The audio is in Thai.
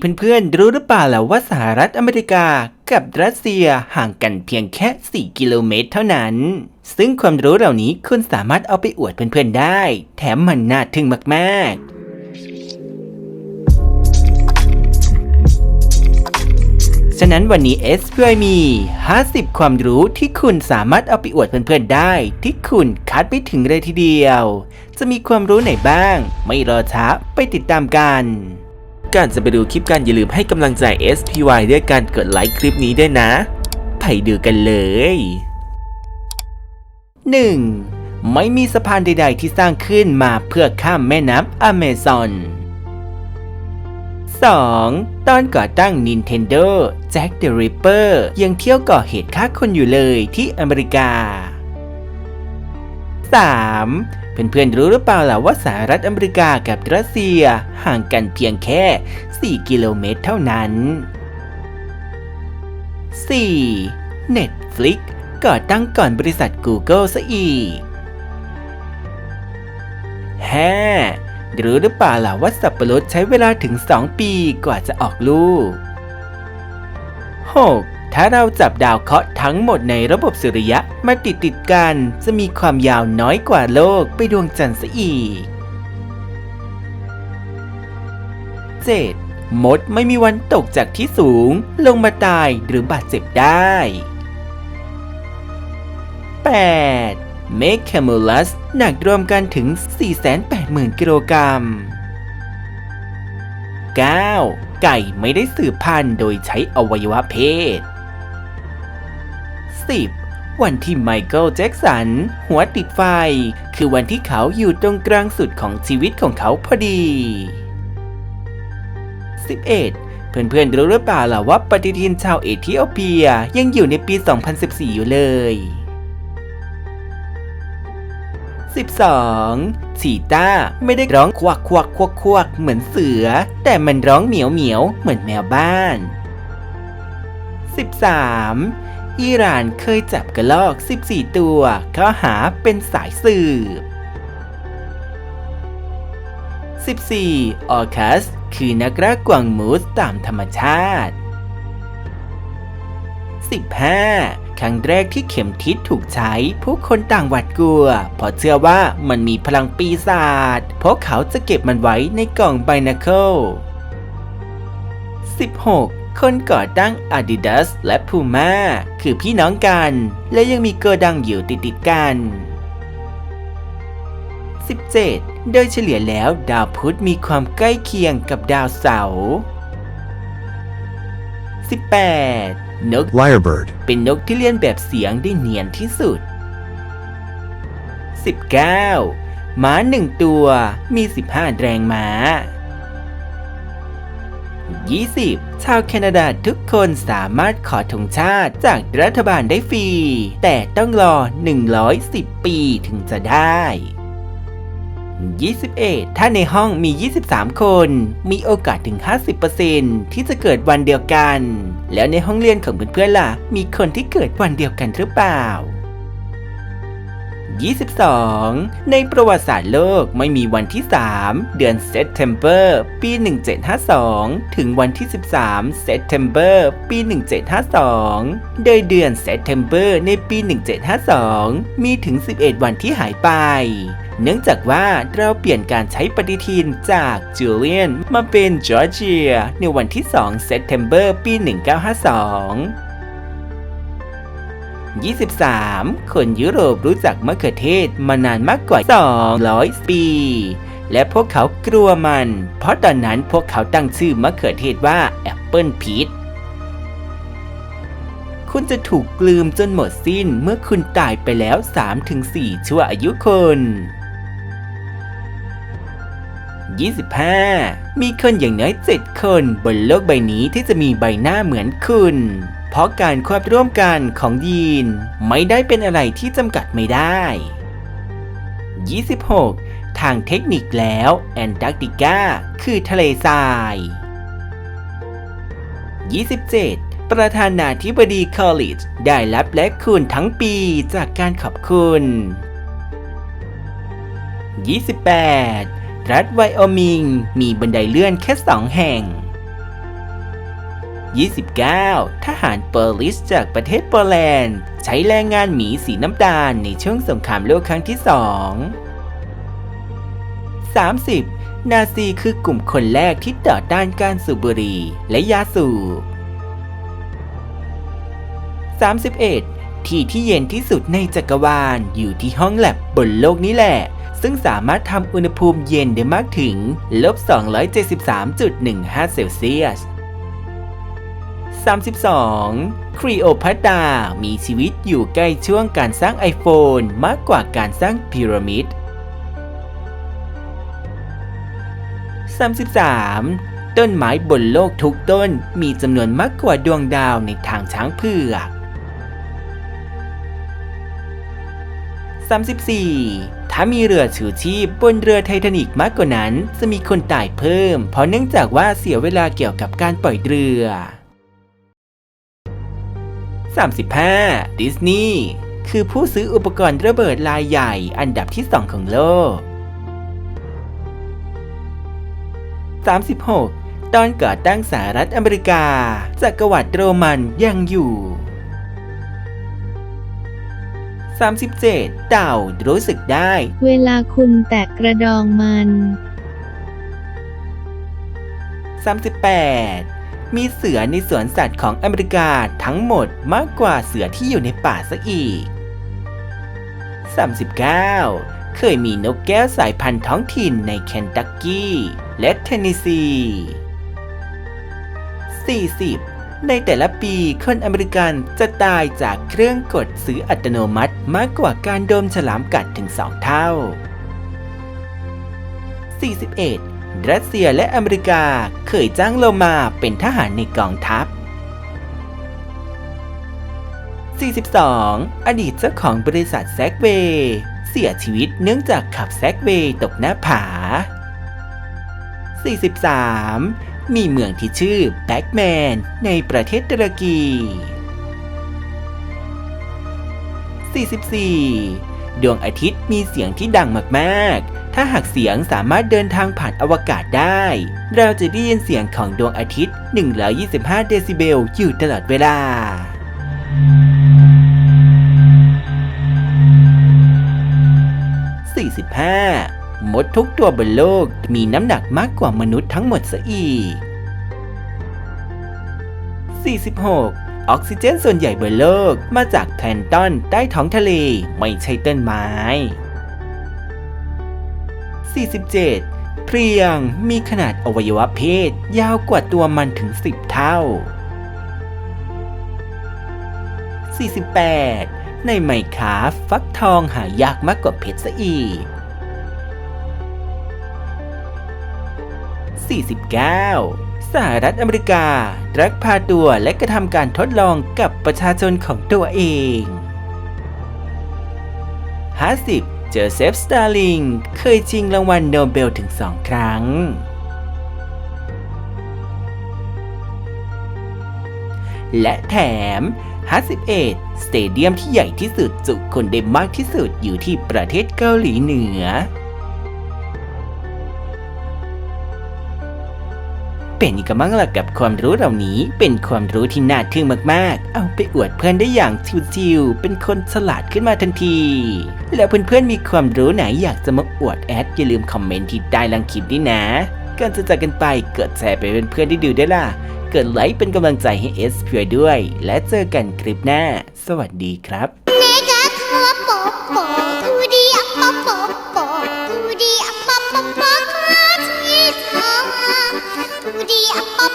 เพื่อนๆ รู้หรือเปล่าล่ะว่าสหรัฐอเมริกากับรัสเซียห่างกันเพียงแค่ 4 กิโลเมตรเท่านั้น ซึ่งความรู้เหล่านี้คุณสามารถเอาไปอวดเพื่อนๆได้ แถมมันน่าทึ่งมากๆฉะนั้นวันนี้ s p i มี 50 ความรู้ที่คุณสามารถเอาไปอวดเพื่อนๆได้ ที่คุณคัดไม่ถึงเลยทีเดียว จะมีความรู้ไหนบ้าง ไม่รอช้าไปติดตามกัน ก่อนจะไปดูคลิปกันอย่าลืมให้กำลังใจ SPY ด้วยการกดไลค์คลิปนี้ด้วยนะ ไปดูกันเลย 1. ไม่มีสะพานใด ๆ ที่สร้างขึ้นมาเพื่อข้ามแม่น้ำอเมซอน 2. ตอนก่อตั้ง Nintendo แจ็คเดอะริปเปอร์ยังเที่ยวก่อเหตุฆ่าคนอยู่เลยที่อเมริกา 3. เพื่อนๆรู้หรือเปล่าล่ะว่าสหรัฐอเมริกากับรัสเซียห่างกันเพียงแค่ 4 กิโลเมตรเท่านั้น 4. Netflix ก่อตั้งก่อนบริษัท Google ซะอีก 5. รู้หรือเปล่าล่ะว่าสับปะรดใช้เวลาถึง 2 ปีกว่าจะออกลูก 6. ถ้าเราจับดาวเคราะห์ทั้งหมดในระบบสุริยะมาติดติดกัน จะมีความยาวน้อยกว่าโลกไปดวงจันทร์ซะอีก 7. มดไม่มีวันตกจากที่สูง ลงมาตายหรือบาดเจ็บได้ 8. เมคแคมูลัสหนักรวมกันถึง 480,000 กิโลกรัม 9. ไก่ไม่ได้สืบพันธุ์โดยใช้อวัยวะเพศ 10. วันที่ไมเคิลแจ็กสัน หัวติดไฟ คือวันที่เขาอยู่ตรงกลางสุดของชีวิตของเขาพอดี 11. เพื่อนๆรู้หรือเปล่าล่ะว่าปฏิทินชาวเอธิโอเปียยังอยู่ในปี 2014 อยู่เลย 12. ชีต้าไม่ได้ร้องควักควักควักควักเหมือนเสือ แต่มันร้องเหมียวเหมียวเหมือนแมวบ้าน 13. อิหร่านเคยจับกระลอก 14 ตัว ข้อหาเป็นสายสืบ 14. ออคัส คือนักล่ากวางมูสตามธรรมชาติ 15. ครั้งแรกที่เข็มทิศถูกใช้ ผู้คนต่างหวาดกลัว เพราะเชื่อว่ามันมีพลังปีศาจเพราะเขาจะเก็บมันไว้ในกล่องไบนาเคิล 16. คนก่อตั้ง Adidas และ Puma คือพี่น้องกัน และยังมีโกดังอยู่ติดๆกัน 17. โดยเฉลี่ยแล้วดาวพุธมีความใกล้เคียงกับดาวเสาร์ 18. นก Lyrebird. เป็นนกที่เลียนแบบเสียงได้เนียนที่สุด 19. ม้าหนึ่งตัวมี 15 แรงม้า 20. ชาวแคนาดาทุกคนสามารถขอธงชาติจากรัฐบาลได้ฟรี แต่ต้องรอ 110 ปีถึงจะได้ 21 ถ้าในห้องมี 23 คน มีโอกาสถึง 50%ที่จะเกิดวันเดียวกัน แล้วในห้องเรียนของเพื่อนๆล่ะ มีคนที่เกิดวันเดียวกันหรือเปล่า 22 ในประวัติศาสตร์โลกไม่มีวันที่ 3 เดือนเซตเทมเบอร์ปี 1752 ถึงวันที่ 13 เซตเทมเบอร์ปี 1752 โดยเดือนเซตเทมเบอร์ในปี 1752 มีถึง 11 วันที่หายไปเนื่องจากว่าเราเปลี่ยนการใช้ปฏิทินจากจูเลียนมาเป็นจอร์เจียในวันที่ 2 เซตเทมเบอร์ปี 1952 23 คนยุโรปรู้จักมะเขือเทศมานานมากกว่า 200 ปี และพวกเขากลัวมัน เพราะตอนนั้นพวกเขาตั้งชื่อมะเขือเทศว่าแอปเปิลพีชคุณจะถูกกลืมจนหมดสิ้นเมื่อคุณตายไปแล้ว 3-4 ชั่วอายุคน 25 มีคนอย่างน้อย 7 คนบนโลกใบนี้ที่จะมีใบหน้าเหมือนคุณ เพราะการควบร่วมกันของยีนไม่ได้เป็นอะไรที่จำกัดไม่ได้ 26 ทางเทคนิคแล้วแอนตาร์กติกาคือทะเลทราย 27 ประธานาธิบดีคอลลิจได้รับและคุณทั้งปีจากการขอบคุณ 28 รัฐไวโอมิง มีบันไดเลื่อนแค่สองแห่ง 29 ทหารเปอร์ลิสจากประเทศโปแลนด์ ใช้แรงงานหมีสีน้ำตาลในช่วงสงครามโลกครั้งที่สอง 30. นาซีคือกลุ่มคนแรกที่ต่อต้านการสูบบุหรี่และยาสูบ 31. ที่ที่เย็นที่สุดในจักรวาลอยู่ที่ห้องแลบบนโลกนี้แหละซึ่งสามารถทำอุณหภูมิเย็นได้มากถึงลบ273.15 เซลเซียส 32. ครีโอพัตามีชีวิตอยู่ใกล้ช่วงการสร้าง iPhone มากกว่าการสร้างพีระมิด 33. ต้นไม้บนโลกทุกต้นมีจำนวนมากกว่าดวงดาวในทางช้างเผือก 34. ถ้ามีเรือชูชีพบนเรือไททานิกมากกว่านั้น จะมีคนตายเพิ่ม เพราะเนื่องจากว่าเสียเวลาเกี่ยวกับการปล่อยเรือ 35. ดิสนีย์คือผู้ซื้ออุปกรณ์ระเบิดรายใหญ่อันดับที่ 2 ของโลก 36. ตอนก่อตั้งสหรัฐอเมริกา จักรวรรดิโรมันยังอยู่ 37. เต่ารู้สึกได้ เวลาคุณแตะกระดองมัน 38. มีเสือในสวนสัตว์ของอเมริกาทั้งหมดมากกว่าเสือที่อยู่ในป่าซะอีก 39. เคยมีนกแก้วสายพันธุ์ท้องถิ่นในเคนตักกี้และเทนเนสซี 40. ในแต่ละปีคนอเมริกันจะตายจากเครื่องกดซื้ออัตโนมัติมากกว่าการโดนฉลามกัดถึง2เท่า 41. รัสเซียและอเมริกาเคยจ้างโลมาเป็นทหารในกองทัพ 42. อดีตเจ้าของบริษัทแซกเวย์เสียชีวิตเนื่องจากขับแซกเวย์ตกหน้าผา 43. มีเมืองที่ชื่อแบ็กแมนในประเทศตุรกี 44. ดวงอาทิตย์มีเสียงที่ดังมาก ๆ ถ้าหากเสียงสามารถเดินทางผ่านอวกาศได้ เราจะได้ยินเสียงของดวงอาทิตย์ 125 เดซิเบลอยู่ตลอดเวลา 45 มดทุกตัวบนโลกมีน้ำหนักมากกว่ามนุษย์ทั้งหมดซะอีก 46ออกซิเจนส่วนใหญ่บนโลกมาจากแพลนตอนใต้ท้องทะเล ไม่ใช่ต้นไม้ 47 เพลียงมีขนาดอวัยวะเพศยาวกว่าตัวมันถึง 10 เท่า 48 ในไมคาฟฟักทองหายากมากกว่าเพชรซะอีก 49 สหรัฐอเมริการักพาตัวและกระทำการทดลองกับประชาชนของตัวเอง 50 เจอเซฟสตาร์ลิงเคยชิงรางวัลโนเบลถึงสองครั้ง และแถม 51 สเตเดียมที่ใหญ่ที่สุดจุคนได้มากที่สุดอยู่ที่ประเทศเกาหลีเหนือ เป็นยังไงบ้างล่ะกับความรู้เหล่านี้ เป็นความรู้ที่น่าทึ่งมากๆ เอาไปอวดเพื่อนได้อย่างชิวๆเป็นคนฉลาดขึ้นมาทันที แล้วเพื่อนๆมีความรู้ไหนอยากจะมาอวดแอดอย่าลืมคอมเมนต์ที่ใต้ลังคลิปด้วยนะก่อนจะจากกันไปเกิดแชร์ไปเป็นเพื่อนได้ดูได้ล่ะเกิดไลค์เป็นกำลังใจให้เอสเพียด้วย และเจอกันคลิปหน้า สวัสดีครับ 우리 아빠